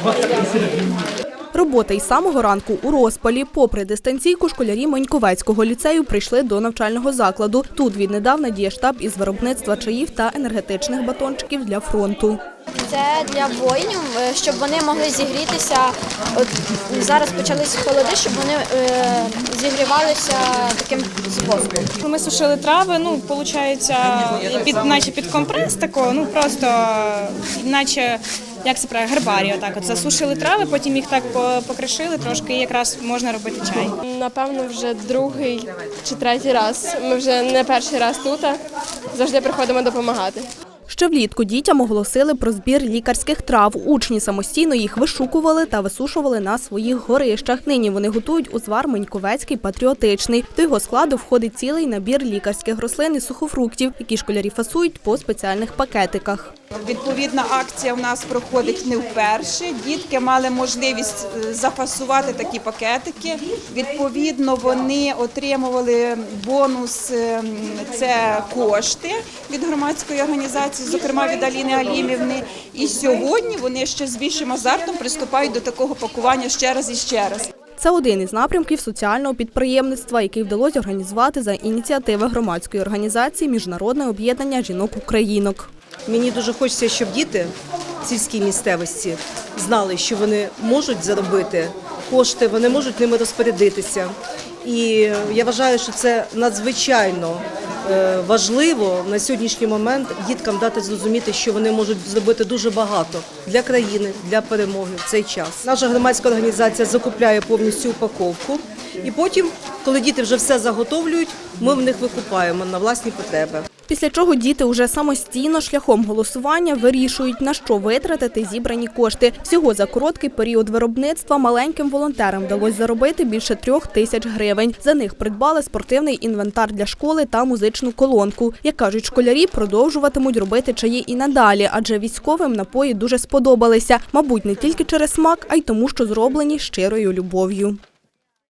Tamam. Робота із самого ранку у розпалі. Попри дистанційку, школярі Маньковецького ліцею прийшли до навчального закладу. Тут віднедавна діє штаб із виробництва чаїв та енергетичних батончиків для фронту. Це для воїнів, е, щоб вони могли зігрітися. От зараз почались холоди, щоб вони е, зігрівалися таким способом. Ми сушили трави, ну, виходить, під, наче під компрес такого, ну просто наче, як це правильно, гербарі. отак от засушили трави, потім їх так покришили трошки, і якраз можна робити чай. Напевно, вже другий чи третій раз. Ми вже не перший раз тут. Завжди приходимо допомагати. Ще влітку дітям оголосили про збір лікарських трав. Учні самостійно їх вишукували та висушували на своїх горищах. Нині вони готують узвар Меньковецький патріотичний. До його складу входить цілий набір лікарських рослин і сухофруктів, які школярі фасують по спеціальних пакетиках. Відповідна акція у нас проходить не вперше. Дітки мали можливість е, зафасувати такі пакетики. Відповідно, вони отримували бонус е, це кошти від громадської організації, зокрема від Аліни Алімівни. І сьогодні вони ще з більшим азартом приступають до такого пакування ще раз і ще раз. Це один із напрямків соціального підприємництва, який вдалося організувати за ініціативи громадської організації Міжнародне об'єднання жінок-українок. Мені дуже хочеться, щоб діти в сільській місцевості знали, що вони можуть заробити кошти, вони можуть ними розпорядитися. І я вважаю, що це надзвичайно важливо на сьогоднішній момент діткам дати зрозуміти, що вони можуть зробити дуже багато для країни, для перемоги в цей час. Наша громадська організація закупляє повністю упаковку, і потім, коли діти вже все заготовлюють, ми в них викупаємо на власні потреби. Після чого діти уже самостійно шляхом голосування вирішують, на що витратити зібрані кошти. Всього за короткий період виробництва маленьким волонтерам вдалося заробити більше трьох тисяч гривень. За них придбали спортивний інвентар для школи та музичну колонку. Як кажуть школярі, продовжуватимуть робити чаї і надалі, адже військовим напої дуже сподобалися. Мабуть, не тільки через смак, а й тому, що зроблені щирою любов'ю.